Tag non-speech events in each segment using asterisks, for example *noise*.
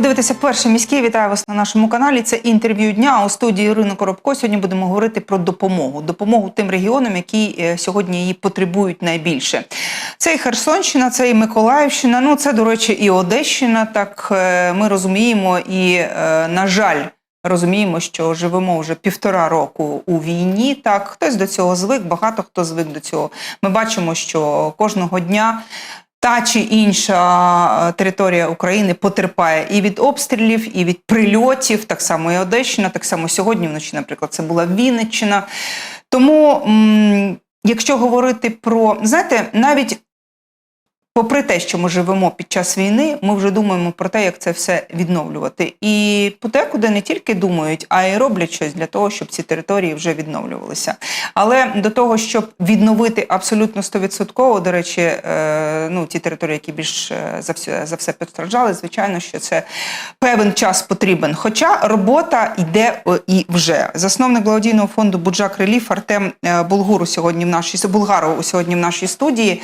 Ви дивитеся перший міський. Вітаю вас на нашому каналі. Це інтерв'ю дня у студії Ірина Коробко. Сьогодні будемо говорити про допомогу. Допомогу тим регіонам, які е, сьогодні її потребують найбільше. Це і Херсонщина, це і Миколаївщина. Ну це, до речі, і Одещина. Так е, ми розуміємо, і е, на жаль. Розуміємо, що живемо вже півтора року у війні. Так, хтось до цього звик, багато хто звик до цього. Ми бачимо, що кожного дня та чи інша територія України потерпає і від обстрілів, і від прильотів, так само і Одещина, так само сьогодні вночі, наприклад, це була Вінниччина. Тому, якщо говорити про, знаєте, навіть попри те, що ми живемо під час війни, ми вже думаємо про те, як це все відновлювати. І подекуди не тільки думають, а й роблять щось для того, щоб ці території вже відновлювалися. Але до того, щоб відновити абсолютно 100%, до речі, е, ну ті території, які більш е, за все за все постраждали, звичайно, що це певен час потрібен. Хоча робота йде і вже. Засновник благодійного фонду Буджак Реліф Артем е, Булгуру сьогодні в нашій Булгаров сьогодні в нашій студії.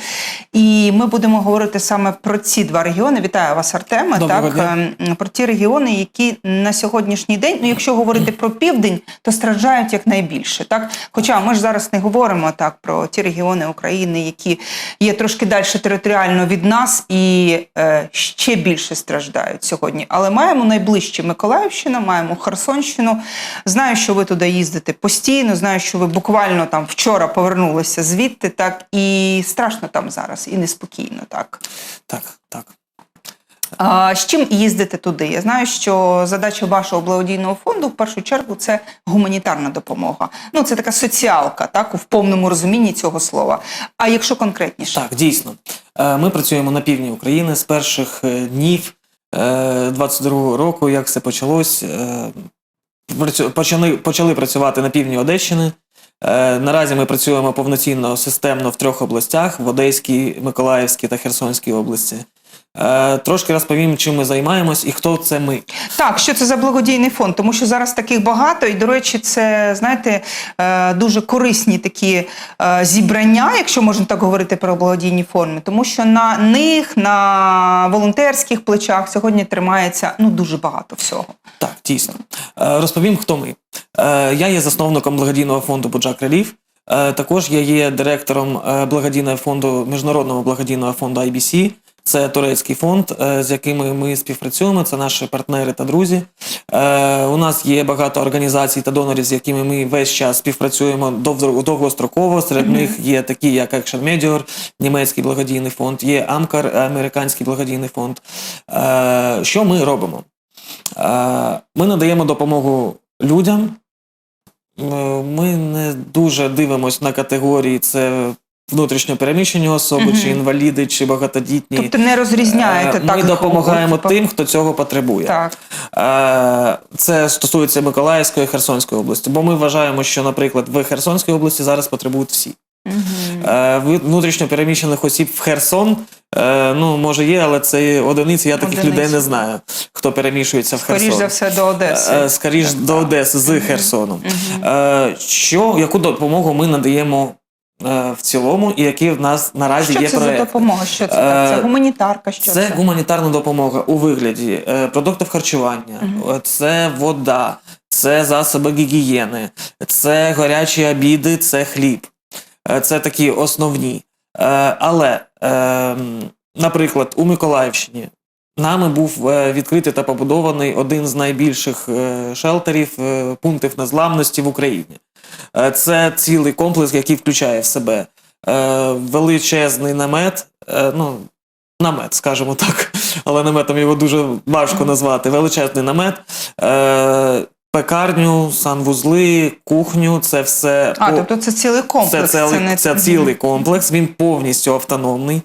І ми будемо говорити саме про ці два регіони. Вітаю вас. Доброго так дня. ем, про ті регіони, які на сьогоднішній день, ну якщо говорити про південь, то страждають якнайбільше. Так, хоча ми ж зараз не говоримо так про ті регіони України, які є трошки далі територіально від нас і е, ще більше страждають сьогодні. Але маємо найближче Миколаївщина, маємо Херсонщину. Знаю, що ви туди їздите постійно. Знаю, що ви буквально там вчора повернулися звідти, так і страшно там зараз, і неспокійно. Так Так, так. а, з чим їздите туди? Я знаю, що задача вашого благодійного фонду в першу чергу це гуманітарна допомога. Ну це така соціалка, так в повному розумінні цього слова. А якщо конкретніше, Так, дійсно. Е, Ми працюємо на півдні України з перших е, днів 22-го року, як все почалось. е, Почали, почали працювати на півдні Одещини. Е, Наразі ми працюємо повноцінно системно в трьох областях: в Одеській, Миколаївській та Херсонській області. Е, Трошки розповім, чим ми займаємось і хто це ми. Так, що це за благодійний фонд? Тому що зараз таких багато, і, до речі, це знаєте е, дуже корисні такі е, зібрання, якщо можна так говорити про благодійні форми, тому що на них, на волонтерських плечах сьогодні тримається ну дуже багато всього. Так, дійсно. Е, Розповім, хто ми. Е, Я є засновником благодійного фонду Буджак Реліф. Е, Також я є директором благодійного фонду міжнародного благодійного фонду IBC. Це турецький фонд, е, з якими ми співпрацюємо. Це наші партнери та друзі. Е, У нас є багато організацій та донорів, з якими ми весь час співпрацюємо довгостроково. Серед них є такі, як Action Medior, німецький благодійний фонд, є Амкар, американський благодійний фонд. Е, Що ми робимо? Е, Ми надаємо допомогу людям. Е, Ми не дуже дивимося на категорії це внутрішньо переміщені особи, Мгм. чи інваліди, чи багатодітні. Тобто не розрізняєте Е, так. Ми допомагаємо от- тим, хто цього потребує. Так. Е, Це стосується Миколаївської і Херсонської області, бо ми вважаємо, що, наприклад, в Херсонській області зараз потребують всі. Е, Внутрішньо переміщених осіб в Херсон, ну, може, є, але це одиниці. Я таких Одиниці. людей не знаю, хто переміщується в Скоріш Херсон. за все до Одеси. Скоріш до Одеси з Херсоном. Е, Що, яку допомогу ми надаємо в цілому, і які в нас наразі Що є це за допомога? Що це? так? Е, Це гуманітарка? Що Це це? гуманітарна допомога у вигляді е, продуктів харчування, е, це вода, це засоби гігієни, це гарячі обіди, це хліб. Е, Це такі основні. Е, Але, е, наприклад, у Миколаївщині нами був е, відкритий та побудований один з найбільших е, шелтерів, е, пунктів незламності в Україні. Це цілий комплекс, який включає в себе величезний намет, ну, намет, скажімо так, але наметом його дуже важко назвати. Величезний намет, пекарню, санвузли, кухню це все. А, тобто це цілий комплекс. це, цілий, не- це цілий комплекс, він повністю автономний.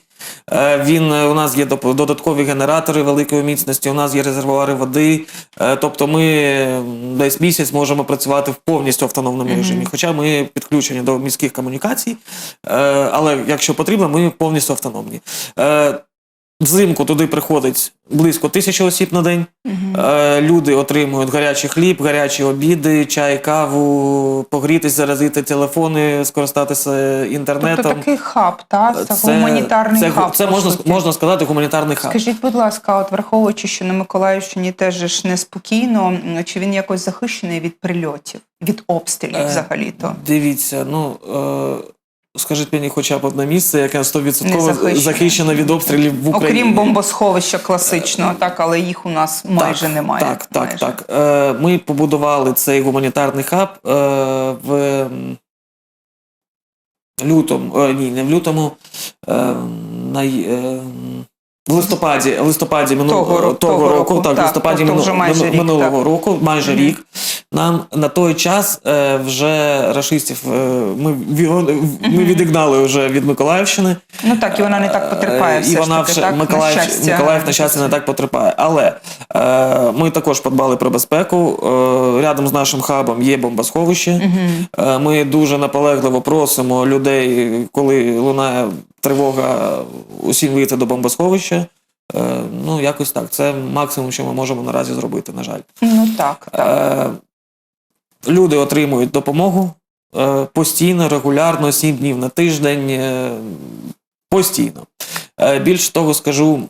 Е, Він, е, у нас є додаткові генератори великої міцності, у нас є резервуари води. Е, Тобто ми десь місяць можемо працювати в повністю автономному режимі. Хоча ми підключені до міських комунікацій, але якщо потрібно, ми повністю автономні. Е, Взимку туди приходить близько тисячі осіб на день. Е, Люди отримують гарячий хліб, гарячі обіди, чай, каву, погрітись, заразити телефони, скористатися інтернетом. Тобто такий хаб, так? Це, гуманітарний це, хаб. Це можна, суті. можна сказати гуманітарний хаб. Скажіть, будь ласка, от враховуючи, що на Миколаївщині теж ж неспокійно, чи він якось захищений від прильотів, від обстрілів Е, взагалі-то? Дивіться, ну е, скажіть мені хоча б одне місце, яке 100% захищено від обстрілів в Україні. Окрім бомбосховища класичного, так, але їх у нас майже немає. Так, так, майже. так. Е, ми побудували цей гуманітарний хаб е, в лютому, е, ні, не в лютому, е, на, е, в листопаді, в листопаді минулого Того того, того року, року, так, в листопаді тобто мину- вже майже мину- рік, минулого так. року, майже Мгм. рік. Нам на той час е, вже рашистів е, ми, ві- ми відігнали вже від Миколаївщини. Ну так, і вона не так потерпає. Е, Все і вона ж таки, вже так, Миколаїв, на щастя. Миколаїв на щастя не так потерпає. Але е, ми також подбали про безпеку. Е, рядом з нашим хабом є бомбосховище. Мгм. Е, ми дуже наполегливо просимо людей, коли лунає тривога, усім вийти до бомбосховища. Е, ну, якось так. Це максимум, що ми можемо наразі зробити, на жаль. Ну так, так. Е, люди отримують допомогу е, постійно, регулярно, 7 днів на тиждень, постійно. Більше того, скажу,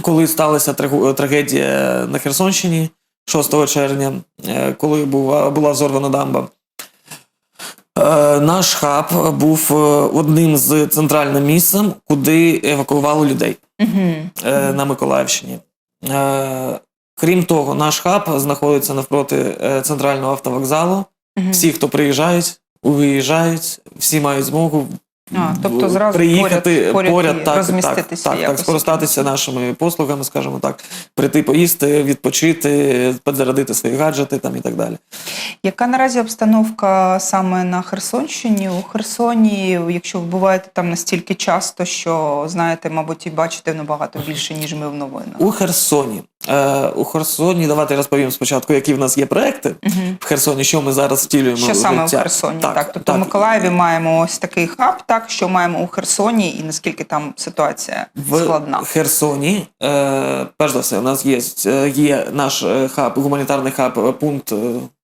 коли сталася трагедія на Херсонщині 6 червня, коли була, була взорвана дамба. Е, Наш хаб був е, одним з центральним місцем, куди евакуювали людей е, на Миколаївщині. Крім того, наш хаб знаходиться навпроти центрального автовокзалу. Всі, хто приїжджають, виїжджають, всі мають змогу А, тобто зразу приїхати поряд- поряд і так, розміститися так, так, так, скористатися нашими послугами, скажімо так, прийти поїсти, відпочити, підзарядити свої гаджети там і так далі. Яка наразі обстановка саме на Херсонщині? У Херсоні, якщо ви буваєте там настільки часто, що знаєте, мабуть, і бачите набагато більше, ніж ми в новинах. У Херсоні. Е, у Херсоні, давайте розповім спочатку, які в нас є проекти Мгм. в Херсоні, що ми зараз втілюємо. Що в саме в. Херсоні? Так, тобто в Миколаєві маємо ось такий хаб, так що маємо у Херсоні, і наскільки там ситуація В складна. Херсоні, е, перш за все, у нас є, е, є наш е, хаб, гуманітарний хаб, пункт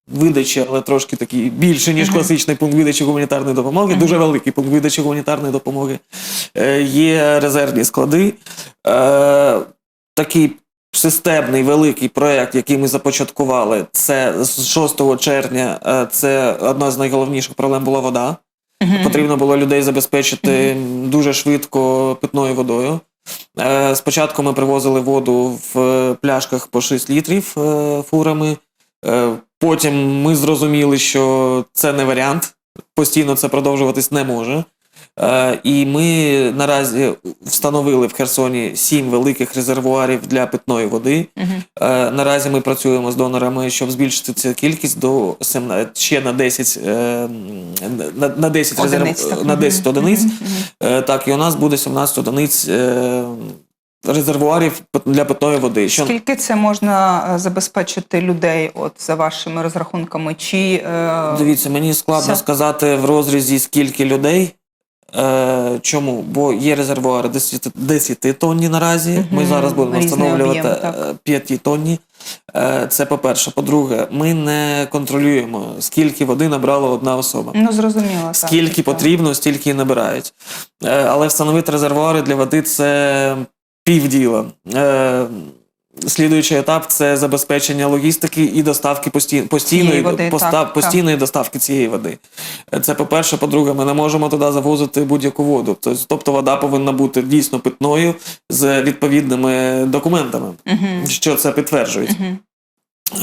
видачі, але трошки такий більше, ніж класичний пункт видачі гуманітарної допомоги, дуже великий пункт видачі гуманітарної допомоги. Е, є резервні склади. Е, такий системний великий проєкт, який ми започаткували, це з 6 червня. е, це одна з найголовніших проблем була вода. Мгм. Потрібно було людей забезпечити дуже швидко питною водою. Е, Спочатку ми привозили воду в е, пляшках по 6 літрів фурами. Потім ми зрозуміли, що це не варіант, постійно це продовжуватись не може. Е, І ми наразі встановили в Херсоні сім великих резервуарів для питної води. Е, Наразі ми працюємо з донорами, щоб збільшити цю кількість до 17, ще на 10, е, на, на 10 Одиниць, резерв, на 10 одиниць. Е, Так, і у нас буде 17 одиниць резервуарів для питної води. Що Скільки це можна забезпечити людей, от за вашими розрахунками? Чи е, дивіться, мені складно Все. сказати в розрізі скільки людей. Е, чому? Бо є резервуари 10, 10 тонні наразі. Ми зараз будемо Різний встановлювати об'єм, е, 5 тонні. Е, Це по-перше. По-друге, ми не контролюємо, скільки води набрала одна особа. ну зрозуміло, Скільки тобто- потрібно, стільки і набирають. Е, Але встановити резервуари для води це півділа. Е, Слідуючий етап це забезпечення логістики і доставки пості- постійної, води, поста- так, постійної доставки цієї води. Це по-перше, по-друге, ми не можемо туди завозити будь-яку воду. Тобто, вода повинна бути дійсно питною з відповідними документами, Мгм. що це підтверджують. Мгм.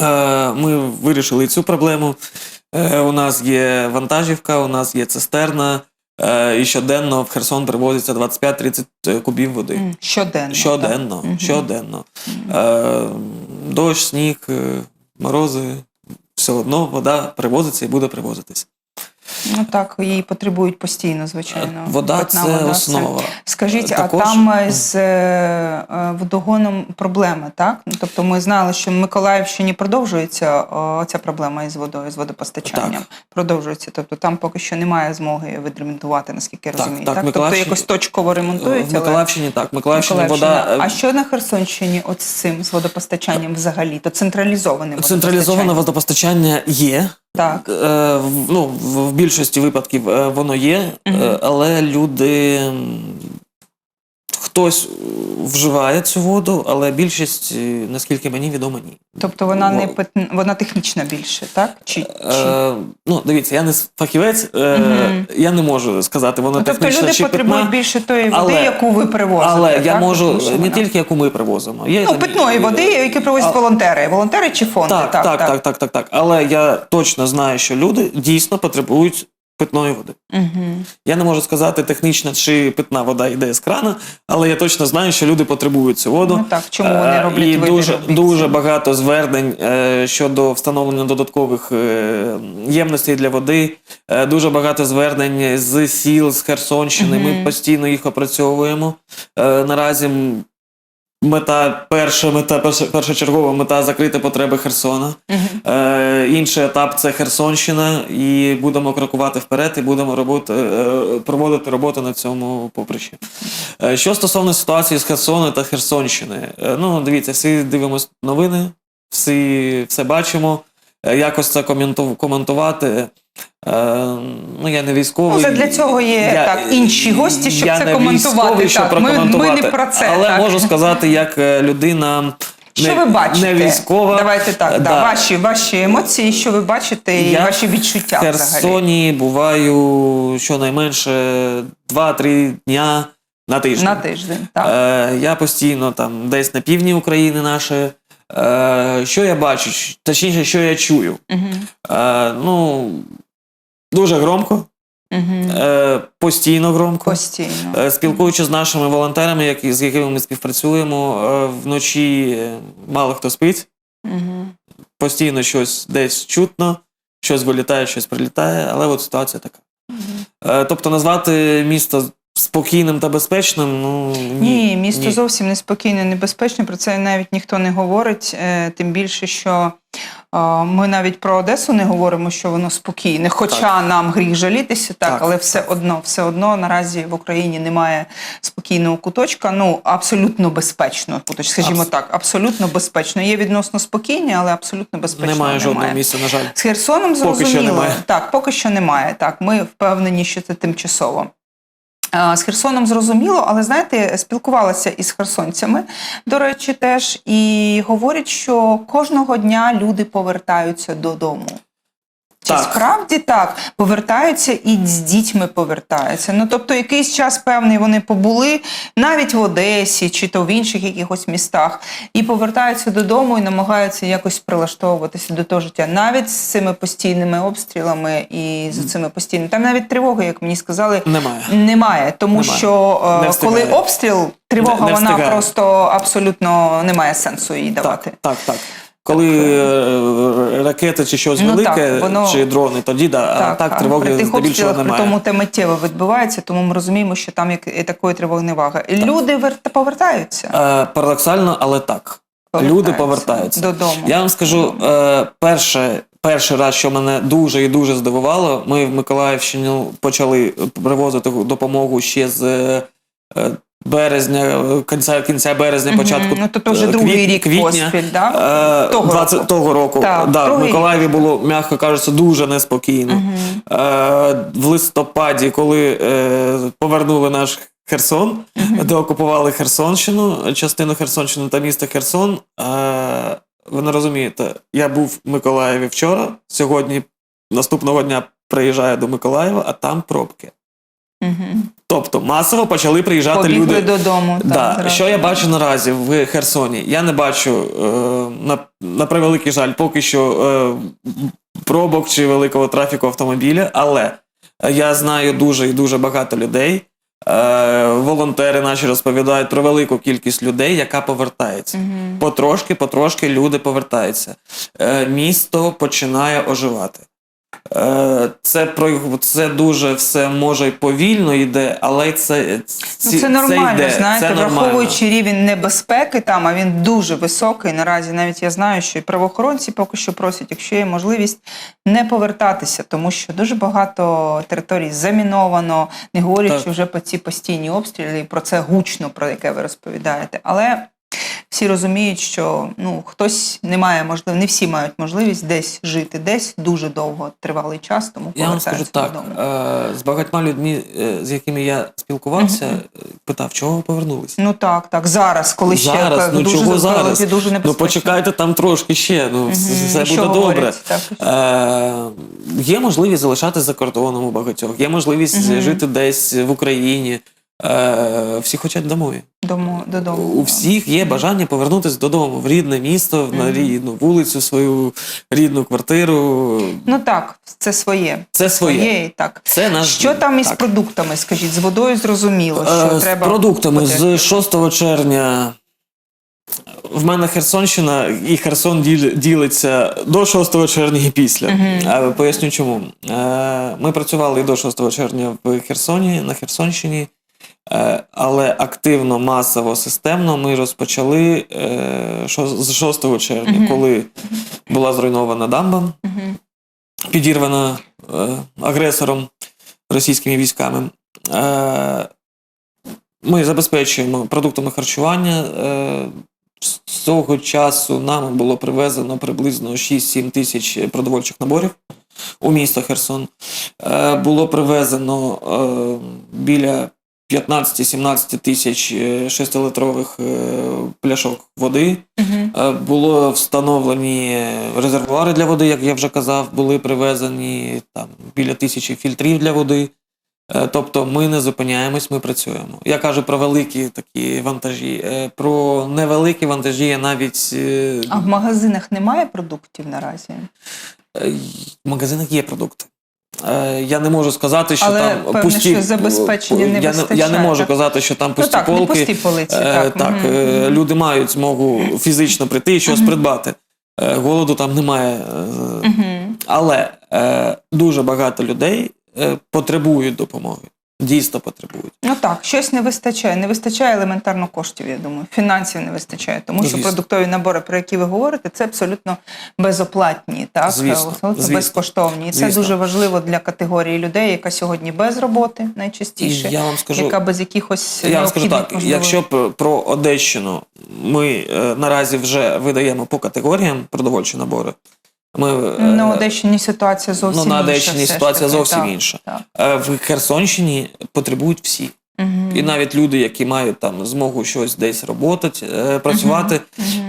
Е, Ми вирішили цю проблему. Е, У нас є вантажівка, у нас є цистерна, і щоденно в Херсон привозиться 25-30 кубів води. Щоденно. Щоденно, так. Щоденно. Е, Дощ, сніг, е, морози, все одно вода привозиться і буде привозитись. Ну так, її потребують постійно, звичайно. Вода Питна це вода основа. Скажіть, Також- а там е, з е, е, водогоном проблеми, так? Тобто ми знали, що в Миколаївщині продовжується ця проблема із водою, з водопостачанням. Так. Продовжується. Тобто там поки що немає змоги відремонтувати, наскільки я Так, розумію. так, Так, Тобто Миколаївщині- якось точково ремонтують. В Миколаївщині так. В Миколаївщині Миколаївщина. вода. е, А що на Херсонщині от з цим з водопостачанням взагалі? То централізоване Централізоване водопостачання. водопостачання є. Так. Е, в- ну, в в більшості випадків е, воно є, е, але люди. м, Хтось е, вживає цю воду, але більшість, е, наскільки мені відомо, ні. Тобто вона не Во- вона технічна більше, так? Чи, чи... Е, ну, дивіться, я не фахівець, е, Мгм. я не можу сказати, вона Ну, тобто технічна люди потребують питна. більше тої води, але- яку ви привозите. Але я можу Тому не вона- тільки яку ми привозимо. Є ну, питної води, які привозять А- волонтери. Волонтери чи фонди? Так, так, так, так, так, так. Але я точно знаю, що люди дійсно потребують питної води. Угу. Я не можу сказати технічно, чи питна вода йде з крана, але я точно знаю, що люди потребують цю воду. Ну так, чому вони Е, роблять І дуже, робити дуже багато звернень е, щодо встановлення додаткових е, ємностей для води. Дуже багато звернень з сіл, з Херсонщини. Ми постійно їх опрацьовуємо. Наразі мета, перша мета, перша, першочергова мета закрити потреби Херсона. Мгм. Е, інший етап це Херсонщина, і будемо крокувати вперед, і будемо роботи, е, проводити роботу на цьому поприщі. Е, що стосовно ситуації з Херсоном та Херсонщини, е, ну дивіться, всі дивимось новини, всі все бачимо. Е, якось це коменту- коментувати. Е, ну, я не військовий. Ну, для цього є, так, інші гості, щоб я це не коментувати, Військовий, щоб так. Ми- ми не про це, Але так. можу сказати, як е, людина. Що не, ви бачите? Не військова. Давайте так, да. да. Ваші, ваші емоції, що ви бачите, і Я ваші відчуття В взагалі. Херсоні буваю щонайменше 2-3 дня на тиждень. На тиждень. Так. Е, я постійно там десь на півдні України нашої. Е, що я бачу? Точніше, що я чую? Е, ну, дуже громко, е, постійно громко. Постійно. Е, Спілкуючись з нашими волонтерами, які, з якими ми співпрацюємо, вночі мало хто спить, Мгм. постійно щось десь чутно, щось вилітає, щось прилітає, але от ситуація така. Е, Тобто назвати місто спокійним та безпечним, ну ні. Ні, місто ні. зовсім неспокійне, небезпечне. Про це навіть ніхто не говорить. е, Тим більше, що е, ми навіть про Одесу не говоримо, що воно спокійне. Хоча нам гріх жалітися, так, Так, але все одно, все одно наразі в Україні немає спокійного куточка. Ну абсолютно безпечного куточка, скажімо Абс- так, абсолютно безпечно. Є відносно спокійні, але абсолютно безпечно. Немає жодного місця, на жаль. З Херсоном Поки що зрозуміло. немає. Так, поки що немає. Так, ми впевнені, що це тимчасово. А, З Херсоном зрозуміло, але знаєте, спілкувалася із херсонцями, до речі, теж, і говорять, що кожного дня люди повертаються додому. Чи Так. справді так повертаються і з дітьми повертаються. Ну тобто, якийсь час певний вони побули навіть в Одесі чи то в інших якихось містах, і повертаються додому і намагаються якось прилаштовуватися до того життя, навіть з цими постійними обстрілами і з цими постійними. Там навіть тривоги, як мені сказали, Немає. немає, тому Немає. що е, Не коли обстріл, тривога Не- не вона просто абсолютно немає сенсу її давати. Так, так, так. Коли е, ракети чи щось Ну, велике, так, воно- чи дрони, тоді да, а так тривоги при тих обстрілах при немає. тому те миттєво відбувається, тому ми розуміємо, що там як і такої тривоги невага. Люди вер- повертаються. Е, парадоксально, але так. Люди повертаються. додому. Я вам скажу, е, перше, перший раз, що мене дуже і дуже здивувало, ми в Миколаївщину почали привозити допомогу ще з е, е, березня, кінця, кінця березня, початку Ну, то то вже другий квіт- рік квітня. поспіль, да? Того 20 року. того року. Так, да, в другий рік. Миколаєві було, м'яко кажучи, дуже неспокійно. Е, в листопаді, коли е, повернули наш Херсон, де окупували Херсонщину, частину Херсонщини та міста Херсон. Е, ви не розумієте, я був в Миколаєві вчора, сьогодні, наступного дня приїжджаю до Миколаєва, а там пробки. Мгм. Тобто масово почали приїжджати Побігли люди. додому. Да. зразу. Що я бачу наразі в Херсоні? Я не бачу, е, на, на превеликий жаль, поки що е, пробок чи великого трафіку автомобіля, але я знаю дуже і дуже багато людей. Е, волонтери наші розповідають про велику кількість людей, яка повертається. Мгм. Потрошки, потрошки люди повертаються. Е, місто починає оживати. Е, Це це дуже все може й повільно йде, але це, Ну, це нормально, йде, знаєте, це нормально. враховуючи рівень небезпеки там, а він дуже високий. Наразі навіть я знаю, що і правоохоронці поки що просять, якщо є можливість, не повертатися, тому що дуже багато територій заміновано, не говорячи Так. вже про ці постійні обстріли, і про це гучно, про яке ви розповідаєте. Але всі розуміють, що ну хтось не має можливо, не всі мають можливість десь жити, десь дуже довго тривалий час, тому Я вам скажу так: е, з багатьма людьми, е, з якими я спілкувався, е, питав, чого ви повернулися? Ну так, так. Зараз, коли ще Зараз, так, ну дуже чого зараз, дуже Ну почекайте там трошки ще, ну Мгм. все Що буде добре. говорять, так? Е, є можливість залишатися за кордоном у багатьох, є можливість Мгм. жити десь в Україні. Е, всі хочуть домові. Домо, додому. У всіх є бажання повернутися додому в рідне місто, на рідну вулицю, свою рідну квартиру. Ну так, це своє. Це своє. і так. Це наш Що там із так. продуктами, скажіть, з водою зрозуміло, що Е, треба. З продуктами з 6 червня. В мене Херсонщина і Херсон діл- ділиться до 6 червня і після. Е, Поясню чому. Е, Ми працювали і до 6 червня в Херсоні, на Херсонщині, е, але активно, масово, системно ми розпочали е, з 6 червня, Мгм. коли була зруйнована дамба, Мгм. підірвана е, агресором російськими військами. Е, ми забезпечуємо продуктами харчування. Е, з цього часу нам було привезено приблизно 6-7 тисяч продовольчих наборів у місто Херсон. Е, було привезено е, біля 15-17 тисяч 6-литрових е, пляшок води. Е, Було встановлені резервуари для води, як я вже казав, були привезені там біля тисячі фільтрів для води. Е, Тобто ми не зупиняємось, ми працюємо. Я кажу про великі такі вантажі. Е, Про невеликі вантажі я навіть е, А в магазинах немає продуктів наразі? е, в магазинах є продукти. Е, Я не можу сказати, що Але, там певне, пусті що забезпечення не я, вистачає. я не можу казати, що там Ну пусті полки. не пусті полиці. Е, так, так, mm -hmm. люди мають змогу фізично прийти і щось Мгм. придбати. Е, Голоду там немає. Mm -hmm. Але дуже багато людей потребують допомоги. Дійсно потребують. Ну так, щось не вистачає. Не вистачає елементарно коштів, я думаю. Фінансів не вистачає. Тому що Звісно. продуктові набори, про які ви говорите, це абсолютно безоплатні, так? Звісно, звісно. безкоштовні. І це Звісно. дуже важливо для категорії людей, яка сьогодні без роботи І найчастіше, я вам скажу, яка без якихось я вам скажу так: можливо, якщо б про Одещину ми е, наразі вже видаємо по категоріям продовольчі набори. Ми, е, на Одещині ситуація зовсім ну, на. Одещині ситуація таки, зовсім так, інша. так. Е, В Херсонщині потребують всі. Мгм. І навіть люди, які мають там змогу щось десь роботати, е, працювати.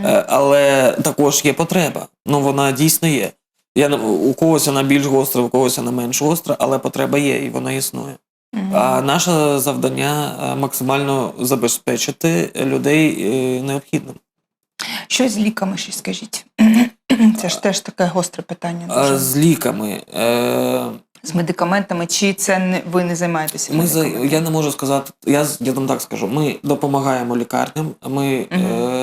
Е, але також є потреба. Ну вона дійсно є. Я у когось вона більш гостра, у когось вона менш гостра, але потреба є і вона існує. Мгм. А наше завдання максимально забезпечити людей необхідним. Що з ліками ще скажіть? *clears throat* Це ж теж таке гостре питання. Дуже. з ліками. Е, З медикаментами, чи це не ви не займаєтеся? Ми за, я не можу сказати, я, я вам так скажу. Ми допомагаємо лікарням, ми угу. е,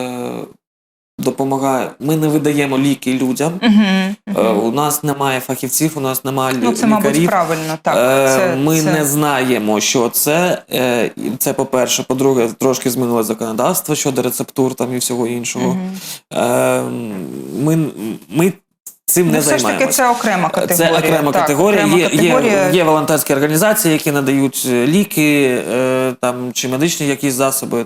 допомагаємо, ми не видаємо ліки людям. Е, мгм. у нас немає фахівців, у нас немає лі- Ну, це, мабуть, лікарів. правильно, так. Е, Це, Ми це... не знаємо, що це. Е, Це по-перше. По-друге, трошки змінило законодавство щодо рецептур там і всього іншого. Е, Ми, ми цим Ну, не все ж таки, це окрема категорія. Це окрема так, категорія. окрема є, категорія. Є, є волонтерські організації, які надають ліки е, там, чи медичні якісь засоби.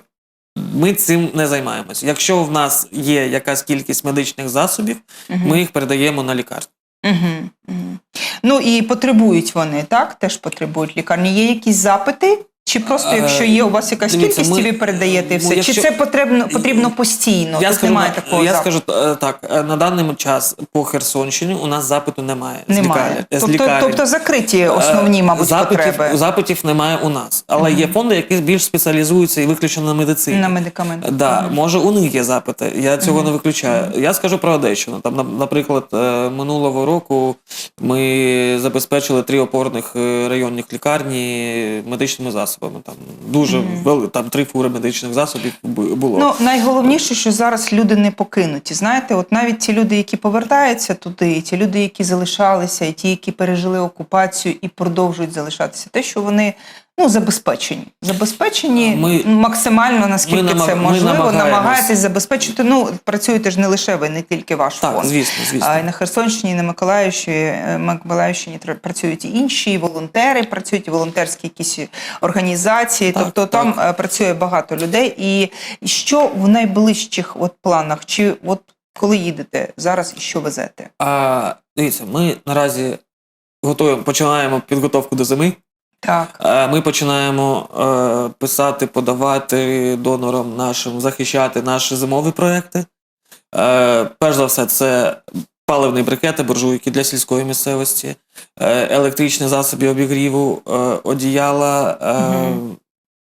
Ми цим не займаємося. Якщо в нас є якась кількість медичних засобів, угу. ми їх передаємо на лікарню. Угу. Угу. Ну і потребують вони, так? Теж потребують лікарні. Є якісь запити? Чи просто, Е, якщо є у вас якась дивіться, кількість, ми- і ви передаєте і ну, все? якщо- Чи це потрібно, потрібно постійно? я Тут скажу, немає такого я запиту. скажу е, так: е, на даний час по Херсонщині у нас запиту немає. з Немає. лікарень- з Тобто, лікарень. тобто закриті основні, Е, мабуть, запитів, потреби Запитів немає у нас. Але є фонди, які більш спеціалізуються і виключно на медицині. на медикаменти. Да, може у них є запити. Я цього не виключаю. Я скажу про Одещину. Там, на- наприклад, е, минулого року ми забезпечили три опорних е, районних лікарні медичними засобами. Засобами. Там дуже вели, там три фури медичних засобів бу- було. Ну найголовніше, що зараз люди не покинуті. Знаєте, от навіть ті люди, які повертаються туди, і ті люди, які залишалися, і ті, які пережили окупацію і продовжують залишатися, те, що вони ну забезпечені, забезпечені Ми- максимально наскільки ми це ми можливо, намагаєтесь забезпечити. Ну працюєте ж не лише ви, не тільки ваш так, фонд. звісно, звісно. А і на Херсонщині, і на Миколаївщині, е, Миколаївщині працюють і інші, і волонтери працюють, і волонтерські якісь організації. Так, тобто так. там е, працює багато людей. І що в найближчих от планах? Чи от коли їдете зараз і що везете? А, дивіться, ми наразі готуємо, починаємо підготовку до зими. Так. Е, Ми починаємо е, писати, подавати донорам нашим, захищати наші зимові проекти. Е, перш за все, це паливні брикети, буржуйки для сільської місцевості, електричні засоби обігріву, одіяла.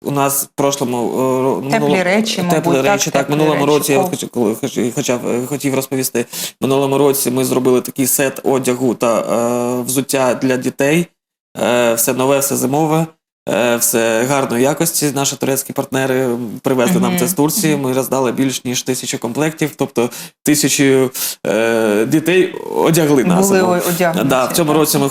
У нас в прошлому Теплі минуло- речі, мабуть, теплі так, речі. Так, теплі минулому речі, році я хоч- коли хоч- хоча хотів розповісти. Минулому році ми зробили такий сет одягу та е, взуття для дітей. Е, все нове, все зимове, е, все гарної якості. Наші турецькі партнери привезли нам це з Турції. Ми роздали більш ніж тисячу комплектів, тобто тисячу е, дітей одягли нас. Да, в цьому році ми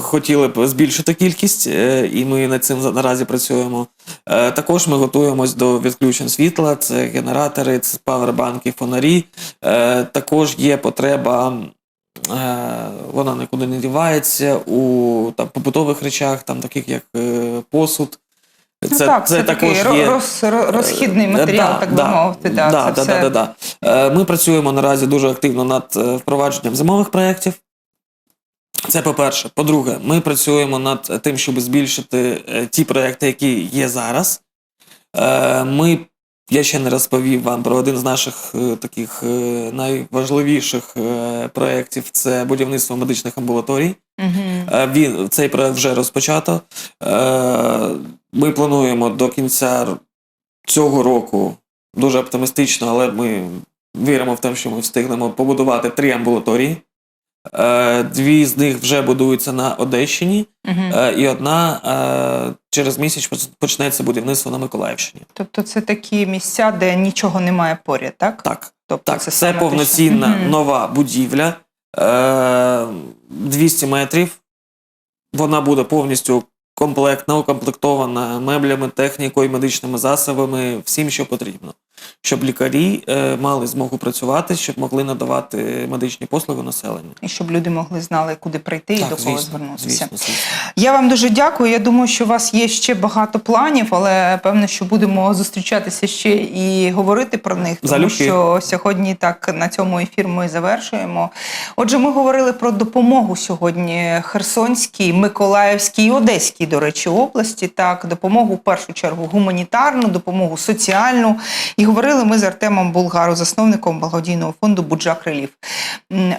хотіли б збільшити кількість, е, і ми над цим наразі працюємо. Е, Також ми готуємось до відключень світла, це генератори, це павербанки, фонарі. Е, Також є потреба. Е, Вона нікуди не дівається у там, побутових речах, там, таких як е, посуд. Ну, так, це, такий ро- роз, розхідний Е, матеріал, да, так би да, мовити. Да, да, це да, все. да, да, да. Ми працюємо наразі дуже активно над впровадженням зимових проєктів. Це по-перше. По-друге, ми працюємо над тим, щоб збільшити ті проекти, які є зараз. Ми, я ще не розповів вам про один з наших е, таких е, найважливіших е, проєктів це будівництво медичних амбулаторій. Е, Він цей проект вже розпочато. Ми плануємо до кінця цього року дуже оптимістично, але ми віримо в те, що ми встигнемо побудувати три амбулаторії. Е, Дві з них вже будуються на Одещині, е, і одна е, через місяць почнеться будівництво на Миколаївщині. Тобто це такі місця, де нічого немає поряд, так? Так. Тобто Так, це, те, повноцінна Мгм. нова будівля, е, 200 метрів. Вона буде повністю комплектна, укомплектована меблями, технікою, медичними засобами, всім, що потрібно. Щоб лікарі е, мали змогу працювати, щоб могли надавати медичні послуги населенню. І щоб люди могли знали, куди прийти і до кого звернутися. звісно, звісно. Я вам дуже дякую. Я думаю, що у вас є ще багато планів, але певно, що будемо зустрічатися ще і говорити про них, тому Залюбки. що сьогодні так на цьому ефір ми завершуємо. Отже, ми говорили про допомогу сьогодні Херсонській, Миколаївській і Одеській, до речі, області. Так, допомогу в першу чергу гуманітарну, допомогу соціальну. І говорили ми з Артемом Булгару, засновником благодійного фонду Буджак Реліф.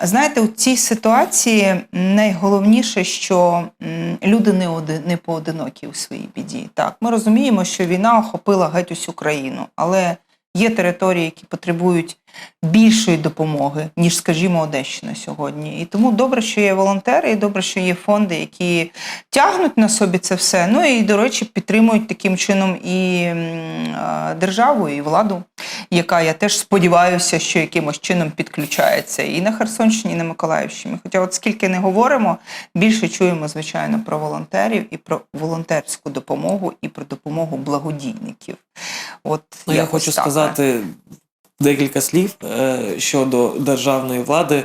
Знаєте, у цій ситуації найголовніше, що люди не, один, не поодинокі у своїй біді. Так, ми розуміємо, що війна охопила геть усю країну, але є території, які потребують більшої допомоги, ніж, скажімо, Одещина сьогодні. І тому добре, що є волонтери, і добре, що є фонди, які тягнуть на собі це все. Ну і, до речі, підтримують таким чином і державу, і владу, яка я теж сподіваюся, що якимось чином підключається і на Херсонщині, і на Миколаївщині. Хоча, от скільки не говоримо, більше чуємо, звичайно, про волонтерів і про волонтерську допомогу, і про допомогу благодійників. От Ну, я хочу так. сказати декілька слів е, щодо державної влади.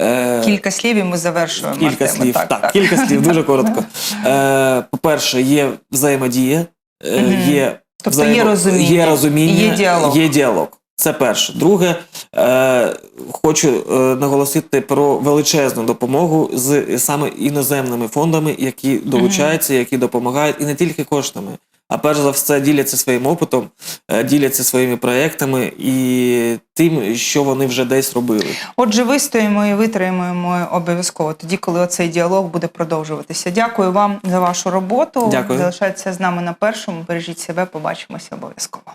Е, Кілька слів і ми завершуємо. Кілька Артеме. слів. Так, кілька слів, дуже коротко. *laughs* Е, по-перше, є взаємодія, є, Тобто є розуміння, є розуміння, є діалог. Є діалог. Це перше. Друге, е, хочу наголосити про величезну допомогу з саме іноземними фондами, які долучаються, які допомагають, і не тільки коштами. А перш за все діляться своїм опитом, е, діляться своїми проектами і тим, що вони вже десь робили. Отже, вистоїмо і витримуємо обов'язково тоді, коли оцей діалог буде продовжуватися. Дякую вам за вашу роботу. Дякую. Залишайтеся з нами на першому. Бережіть себе, побачимося обов'язково.